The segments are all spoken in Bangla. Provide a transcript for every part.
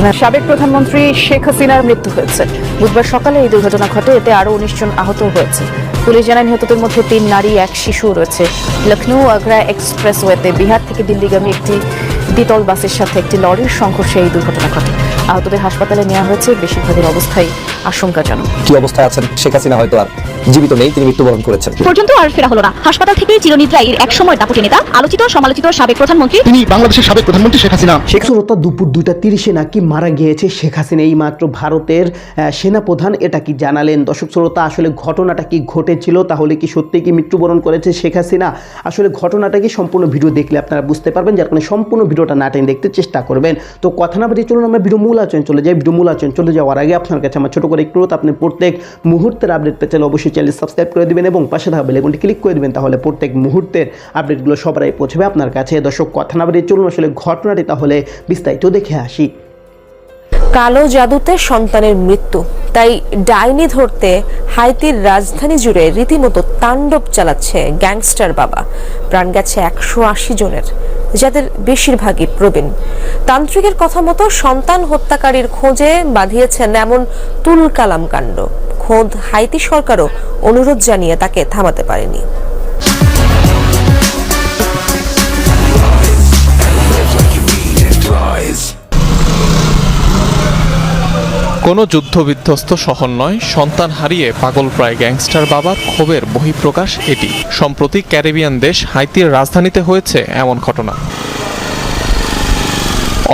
সাবেক প্রধানমন্ত্রী শেখ হাসিনার মৃত্যু হয়েছে। বুধবার সকালে এই দুর্ঘটনা ঘটে, এতে আরও উনিশ জন আহত হয়েছে। পুলিশ জানায়, নিহতদের মধ্যে তিন নারী, এক শিশু রয়েছে। লখনৌ আগ্রা এক্সপ্রেসওয়েতে বিহার থেকে দিল্লিগামী একটি দ্বিতল বাসের সাথে একটি লরির সংঘর্ষে এই দুর্ঘটনা ঘটে। আহতদের হাসপাতালে নেওয়া হয়েছে, বেশিরভাগের অবস্থাই আশঙ্কাজনক। কি অবস্থায় আছেন শেখ হাসিনা হয়তো আর? জীবিত নেই তিনি মৃত্যুবরণ করেছেন। পর্যন্ত আর ফেরা হলো না। হাসপাতাল থেকে চিরনিদ্রায় এক সময় দাপুটে নেতা আলোচিত সমালোচিত সাবেক প্রধানমন্ত্রী। তিনি বাংলাদেশের সাবেক প্রধানমন্ত্রী শেখ হাসিনা। শেখ সুরতা দুপুর দুইটা তিরিশে নাকি মারা গিয়েছে শেখ হাসিনা এই মাত্র ভারতের আহ, সেনাপ্রধান। এটা কি জানালেন? দর্শক শ্রোতা আসলে ঘটনাটা কি ঘটেছিল? তাহলে কি সত্যি কি মৃত্যুবরণ করেছে শেখ হাসিনা? আসলে ঘটনাটা কি সম্পূর্ণ ভিডিও দেখলে আপনারা বুঝতে পারবেন যার কারণে সম্পূর্ণ ভিডিওটা না টেনে দেখতে চেষ্টা করবেন। তো কথা না বাড়িয়ে চলুন আমরা ভিডিও মূল আচরণ চলে যাই। ভিডিও মূল আচরণ চলে যাওয়ার আগে আপনার কাছে আমার ছোট করে একটু অনুরোধ, আপনি প্রত্যেক মুহূর্তের আপডেট পেতে চাইলে অবশ্যই চ্যানেল সাবস্ক্রাইব করে দিবেন এবং পাশে থাকা বেলেগুনটি ক্লিক করে দিবেন, তাহলে প্রত্যেক মুহূর্তের আপডেটগুলো সবাই পৌঁছবে আপনার কাছে। দর্শক, কথা না বাড়িয়ে চলুন আসলে ঘটনাটি তাহলে বিস্তারিত দেখে আসি। কালো জাদুতে সন্তানের মৃত্যু। তাই ডাইনি ধরতে হাইতির রাজধানী জুড়ে রীতিমতো তাণ্ডব চালাচ্ছে গ্যাংস্টার বাবা। প্রাণ গেছে একশো আশি জনের, যাদের বেশিরভাগই প্রবীণ। তান্ত্রিকের কথা মতো সন্তান হত্যাকারীর খোঁজে বাঁধিয়েছেন এমন তুল কালাম কাণ্ড। খোদ হাইতি সরকারও অনুরোধ জানিয়ে তাকে থামাতে পারেনি। কোনো যুদ্ধবিধ্বস্ত শহর নয়, সন্তান হারিয়ে পাগলপ্রায় গ্যাংস্টার বাবার ক্ষোভের বহিঃপ্রকাশ এটি। সম্প্রতি ক্যারিবিয়ান দেশ হাইতির রাজধানীতে হয়েছে এমন ঘটনা।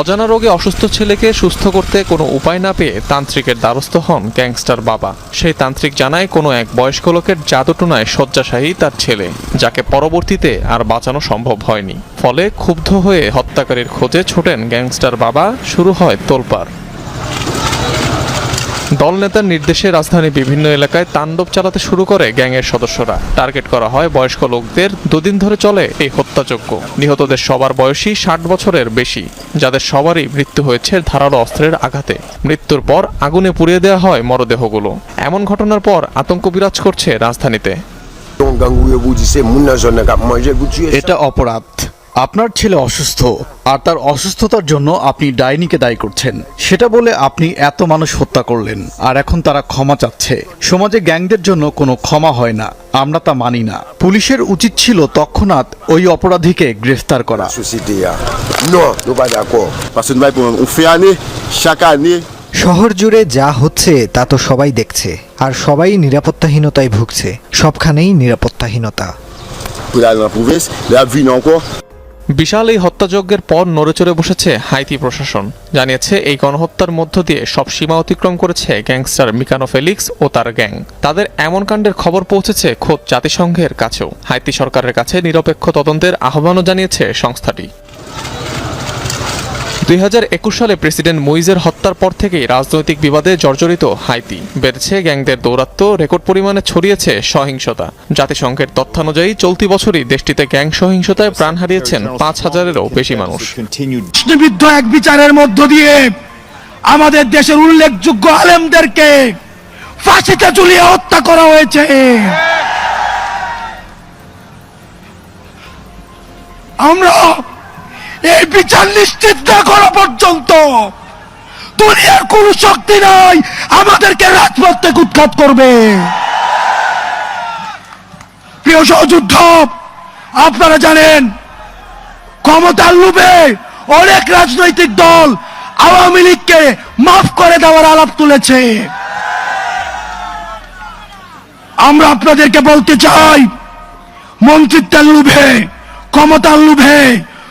অজানা রোগে অসুস্থ ছেলেকে সুস্থ করতে কোনো উপায় না পেয়ে তান্ত্রিকের দ্বারস্থ হন গ্যাংস্টার বাবা। সেই তান্ত্রিক জানায়, কোনো এক বয়স্ক লোকের জাদুটনায় শয্যাশায়ী তার ছেলে, যাকে পরবর্তীতে আর বাঁচানো সম্ভব হয়নি। ফলে ক্ষুব্ধ হয়ে হত্যাকারীর খোঁজে ছোটেন গ্যাংস্টার বাবা, শুরু হয় তোলপাড়। দলনেতার নির্দেশে রাজধানী বিভিন্ন এলাকায় তাণ্ডব চালাতে শুরু করে গ্যাংয়ের সদস্যরা। টার্গেট করা হয় বয়স্ক লোকদের দুদিন ধরে চলে এই হত্যাযজ্ঞ। নিহতদের সবার বয়সী ষাট বছরের বেশি, যাদের সবারই মৃত্যু হয়েছে ধারালো অস্ত্রের আঘাতে। মৃত্যুর পর আগুনে পুড়িয়ে দেওয়া হয় মরদেহগুলো। এমন ঘটনার পর আতঙ্ক বিরাজ করছে রাজধানীতে। এটা অপরাধ। আপনার ছেলে অসুস্থ আর তার অসুস্থতার জন্য আপনি ডাইনিকে দায়ী করছেন। সেটা বলে আপনি এত মানুষ হত্যা করলেন আর এখন তারা ক্ষমা চাচ্ছে। সমাজে গ্যাংদের জন্য কোনো ক্ষমা হয় না আমরা তা মানি না। পুলিশের উচিত ছিল তৎক্ষণাৎ ওই অপরাধীকে গ্রেফতার করা। শহর জুড়ে যা হচ্ছে তা তো সবাই দেখছে আর সবাই নিরাপত্তাহীনতায় ভুগছে। সবখানেই নিরাপত্তাহীনতা। বিশাল এই হত্যাযজ্ঞের পর নড়েচড়ে বসেছে হাইতি প্রশাসন। জানিয়েছে, এই গণহত্যার মধ্য দিয়ে সব সীমা অতিক্রম করেছে গ্যাংস্টার মিকানো ফেলিক্স ও তার গ্যাং। তাদের এমন কাণ্ডের খবর পৌঁছেছে খোদ জাতিসংঘের কাছেও। হাইতি সরকারের কাছে নিরপেক্ষ তদন্তের আহ্বানও জানিয়েছে সংস্থাটি। দুই হাজার একুশ সালে প্রেসিডেন্ট মুইজের হত্যার পর থেকেই রাজনৈতিক বিবাদে জর্জরিত হাইতি। বেড়েছে গ্যাংদের দৌরাত্ম্য, রেকর্ড পরিমাণে ছড়িয়েছে সহিংসতা। জাতিসংঘের তথ্যানুযায়ী চলতি বছরই দেশটিতে গ্যাং সহিংসতায় প্রাণ হারিয়েছেন পাঁচ হাজারেরও বেশি মানুষ। এক বিচারের মধ্য দিয়ে আমাদের দেশের উল্লেখযোগ্য আলেমদেরকে ফাঁসিতে ঝুলিয়ে হত্যা করা হয়েছে। আমরা এই বিচার নিশ্চিত না করা পর্যন্ত। দুনিয়ার কোন শক্তি নাই, আমাদেরকে রাজপথ থেকে উৎখাত করবে। প্রিয় সহযুদ্ধ, আপনারা জানেন, ক্ষমতার লোভে অনেক রাজনৈতিক দল আওয়ামী লীগকে মাফ করে দেওয়ার আলাপ তুলেছে। আমরা আপনাদেরকে বলতে চাই, মন্ত্রিত্বের লোভে, ক্ষমতার লোভে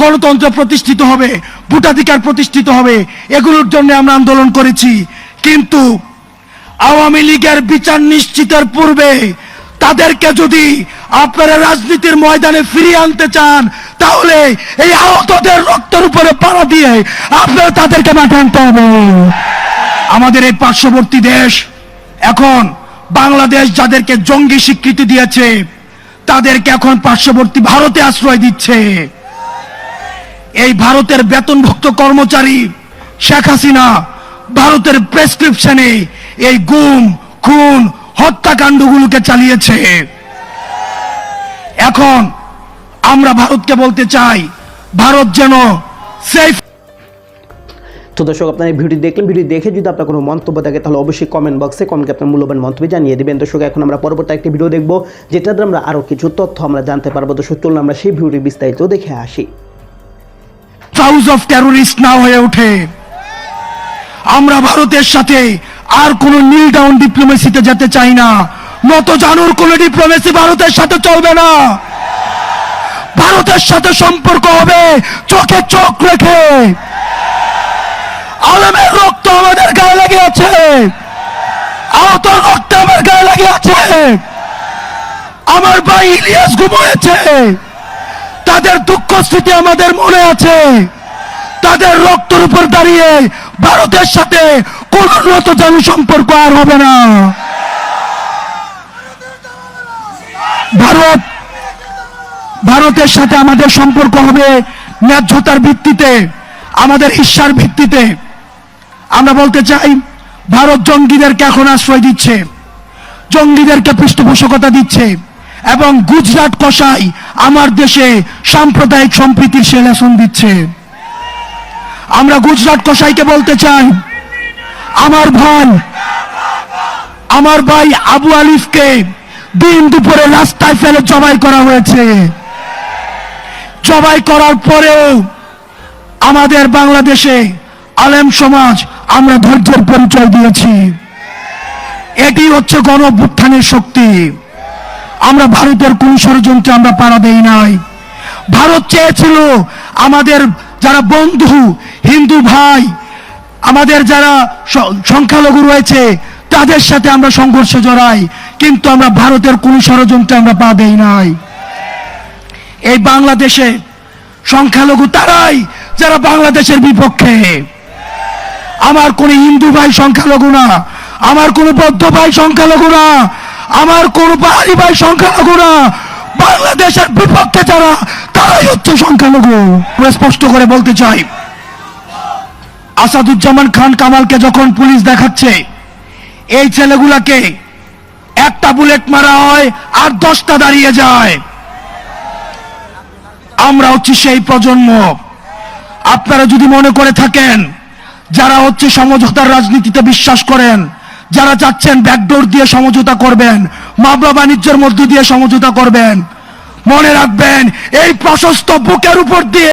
গণতন্ত্র প্রতিষ্ঠিত হবে, ভোটাধিকার প্রতিষ্ঠিত হবে, এগুলোর জন্য আমরা আন্দোলন করেছি। কিন্তু আওয়ামী লীগের বিচার নিশ্চিতের পূর্বে তাদেরকে যদি আপনারা রাজনীতির ময়দানে ফিরিয়ে আনতে চান, তাহলে এই আহতদের রক্তের উপরে পাড়া দিয়ে আপনারা তাদেরকে মাঠে আনতে হবে। আমাদের এই পার্শ্ববর্তী দেশ এখন বাংলাদেশ যাদেরকে জঙ্গি স্বীকৃতি দিয়েছে, তাদেরকে এখন পার্শ্ববর্তী ভারতে আশ্রয় দিচ্ছে। এই ভারতের বেতনভুক্ত কর্মচারী শেখ হাসিনা ভারতের প্রেসক্রিপশনে এই গুম, খুন, হত্যাকাণ্ডগুলোকে চালিয়েছে। এখন আমরা ভারতকে বলতে চাই, ভারত যেন সেফ তো দর্শক, আপনার এই ভিডিও দেখলেন। ভিডিও দেখে যদি আপনার কোনো মন্তব্য থাকে, তাহলে অবশ্যই কমেন্ট বক্সে কমেন্টকে আপনার মূল্যবান মন্তব্য জানিয়ে দেবেন। দর্শক, এখন আমরা পরবর্তী একটি ভিডিও দেখব যেটাতে আমরা আরও কিছু তথ্য আমরা জানতে পারব। দর্শক, চলুন আমরা সেই ভিডিওটি বিস্তারিত দেখে আসি। হাউস অফ টেরোরিস্ট না হয়ে ওঠে। আমরা ভারতের সাথে আর কোন নীল ডাউন ডিপ্লোমেসিতে যেতে চাই না। নত জানুর কোন ডিপ্লোমেসি ভারতের সাথে চলবে না। ভারতের সাথে সম্পর্ক হবে, চোখে চোখ রেখে। আলমের রক্ত আমাদের গায়ে লেগে আছে। আহত রক্ত আমার গায়ে লেগে আছে। আমার ভাই ইলিয়াস ঘুমিয়েছে। তাদের দুঃখ স্মৃতি আমাদের মনে আছে। তাদের রক্তের উপর দাঁড়িয়ে ভারতের সাথে কোন নত জানু সম্পর্ক আর হবে না। ভারত, ভারতের সাথে আমাদের সম্পর্ক হবে ন্যায্যতার ভিত্তিতে, আমাদের ঈর্ষার ভিত্তিতে। আমরা বলতে চাই, ভারত জঙ্গিদেরকে এখন আশ্রয় দিচ্ছে, জঙ্গিদেরকে পৃষ্ঠপোষকতা দিচ্ছে। এবং গুজরাট কষাই আমার দেশে সাম্প্রদায়িক সম্প্রীতির সে লেসন দিচ্ছে। আমরা গুজরাট কষাইকে বলতে চাই, আমার ভাই আমার ভাই আবু আলিফকে দিন দুপুরে রাস্তায় ফেলে জবাই করা হয়েছে। জবাই করার পরেও আমাদের বাংলাদেশে আলেম সমাজ আমরা ধৈর্যের পরিচয় দিয়েছি। এটি হচ্ছে গণ শক্তি। আমরা ভারতের কোন ষড়যন্ত্রে আমরা পাড়া দেই নাই। ভারত চেয়েছিল আমাদের যারা বন্ধু, হিন্দু ভাই, আমাদের যারা সংখ্যালঘু রয়েছে, তাদের সাথে আমরা সংঘর্ষে জড়াই, কিন্তু আমরা ভারতের কোন ষড়যন্ত্রে আমরা পা দেই নাই। এই বাংলাদেশে সংখ্যালঘু তারাই যারা বাংলাদেশের বিপক্ষে। আমার কোন হিন্দু ভাই সংখ্যালঘু না, আমার কোন বৌদ্ধ ভাই সংখ্যালঘু না আমার কোন পাহাড়ি ভাই সংখ্যালঘু না। বাংলাদেশের বিপক্ষে যারা, তারাই হচ্ছে সংখ্যালঘু। স্পষ্ট করে বলতে চাই, আসাদুজ্জামান খান কামালকে যখন পুলিশ দেখাচ্ছে, এই ছেলেগুলাকে একটা বুলেট মারা হয় আর দশটা দাঁড়িয়ে যায়। আমরা হচ্ছে সেই প্রজন্ম। আপনারা যদি মনে করে থাকেন, যারা হচ্ছে সমঝোতার রাজনীতিতে বিশ্বাস করেন যারা চাচ্ছেন ব্যাকডোর দিয়ে সমঝোতা করবেন, মামলা বাণিজ্যের মধ্য দিয়ে সমঝোতা করবেন। মনে রাখবেন, এই প্রশস্ত বুকের উপর দিয়ে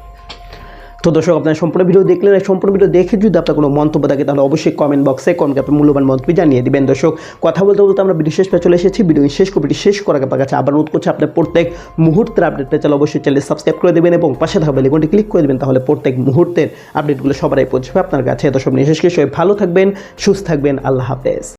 তো দর্শক, আপনার সম্পূর্ণ ভিডিও দেখলেন সম্পূর্ণ ভিডিও দেখে যদি আপনার কোনো মন্তব্য থাকে, তাহলে অবশ্যই কমেন্ট বক্সে কমেন্ট আপনার মূল্যবান মন্তব্য জানিয়ে দিবেন। দর্শক, কথা বলতে বলতে আমরা ভিডিও শেষ চলে এসেছি। ভিডিও শেষ কপিটি শেষ করার আপনার কাছে আবার অনুরোধ করছি, আপনার প্রত্যেক মুহূর্তের আপডেট পেয়ে অবশ্যই চ্যানেল সাবস্ক্রাইব করে দেবেন এবং পাশে থাকা বেলিকনটি ক্লিক করে দেবেন, তাহলে প্রত্যেক মুহূর্তের আপডেটগুলো সবারই পৌঁছবে আপনার কাছে। দর্শক নিয়ে শেষ সবাই ভালো থাকবেন, সুস্থ থাকবেন, আল্লাহ হাফেজ।